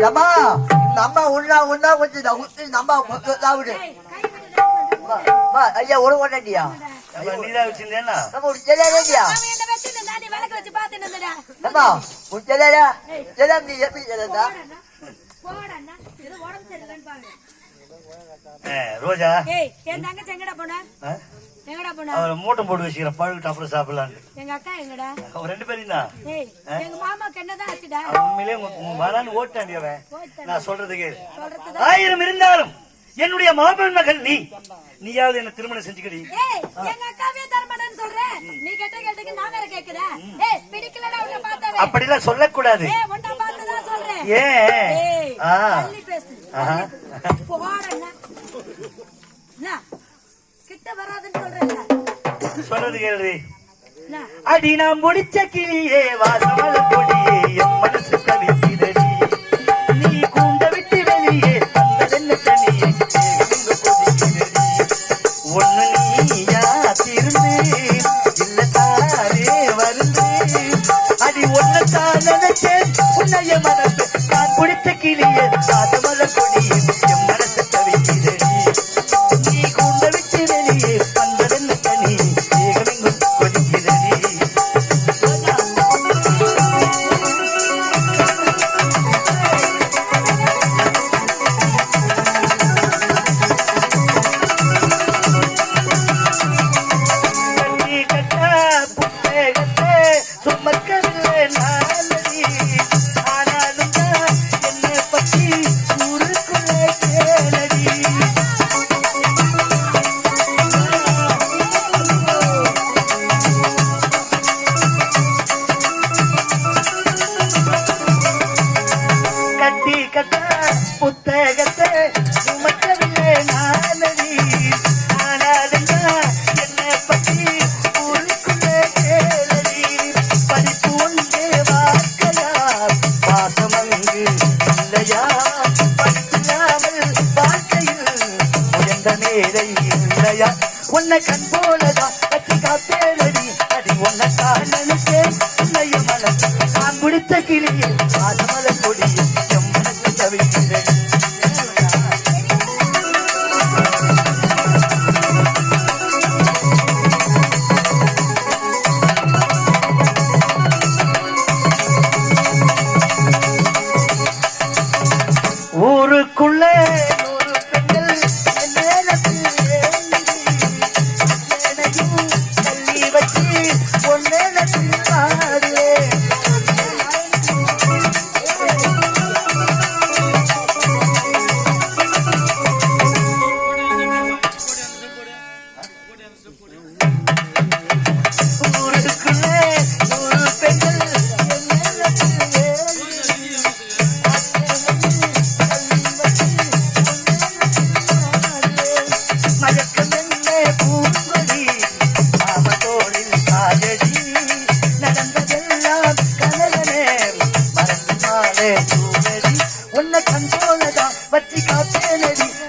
நம்ம நம்ம உண்ணா உண்ணா கொஞ்சம் உத்து நம்ம சாப்பிடு வா ஐயா ஒரு வச்சிருந்தேன்னா? நம்ம ஒரு இருந்தடா. நம்ம ஒரு நீ எப்படி ஜெயந்தா ரோஜா என் தங்கச்சி எங்கடா போனா? ஆ? எங்கடா போனா? அவர் மூட்டை போட்டு வச்சுக்கிறேன் பழுவிட்டு அப்புறம் சாப்பிடலான்னு எங்க அக்கா எங்கடா? அவன் ரெண்டு பேரும் தான் ஏய், எங்க மாமாக்கு என்னதான் ஆச்சுடா? அவன் உண்மையிலே வரான்னு ஓட்டாண்டி அவன் போயிட்டு நான் சொல்றது கேளு சொல்றதுதான். ஆயிரம் இருந்தாலும் என்னுடைய மாமன் மகள் நீ நீயாவது என்ன திருமணம் செஞ்சுக்கடி ஏய், எங்க அக்காவே தரமாட்டேன்னு சொல்றேன். நீ கேட்ட கேட்டதுக்கு நான் வேற கேக்குறேன். ஏய், பிடிக்கலடா உன்னை பார்த்தாவே. அப்படிலாம் சொல்லக்கூடாது ஏய், உன்னை பார்த்துதான் சொல்றேன். ஏன் ஏய், ஆ. தள்ளி சொல்றது கேள்வி? அடி நான் முடிச்ச கிளியே வாசமல கொடியே என் மனசு தவிக்கிறடி நீ கூண்ட விட்டு வெளியே வந்ததென்ன தனியே எங்க கொதிக்கிறடி ஒண்ணு நீயா திருந்து இல்ல தாரே வருந்து. அடி ஒன்னத்தான் நினைச்சேன் உன்னைய மனசு நான் பிடிச்ச கிளியே கொடியே என் மனசு தவிக்கிறடி நீ கூண்ட கட்டி கட்ட இல்லையா? உன்னை கண் போலதா? கட்டி காப்பேலடி அடி உன்னை தான் நினைச்சேன் உன்னைய மனசு நான் பிடித்த கிளியே பாசமல கொடியே என் மனசு தவிக்கிறேன். ஊருக்குள்ளே வச்சு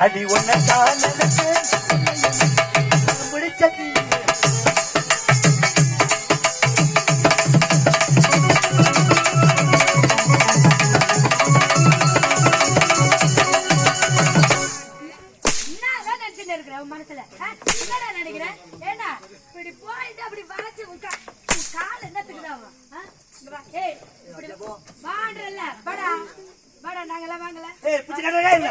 அடி உன்னை தான் நினைச்சேன் பிடிச்ச கிளியே. என்னதான் நினைச்சுட்டு இருக்கிற உன் மனசுல? என்னடா நினைக்கிற? ஏண்டா, இப்படி போயிட்டு அப்படி வளைச்சு உன் கா- உன் கால் என்னத்துக்குடா ஆகும்? ஆ? இங்க வா. ஏய், இப்படி வான்றல்ல, வாடா. வாடா, நாங்கெல்லாம் வாங்கல. ஏய் பிச்சைக்காரரே இல்ல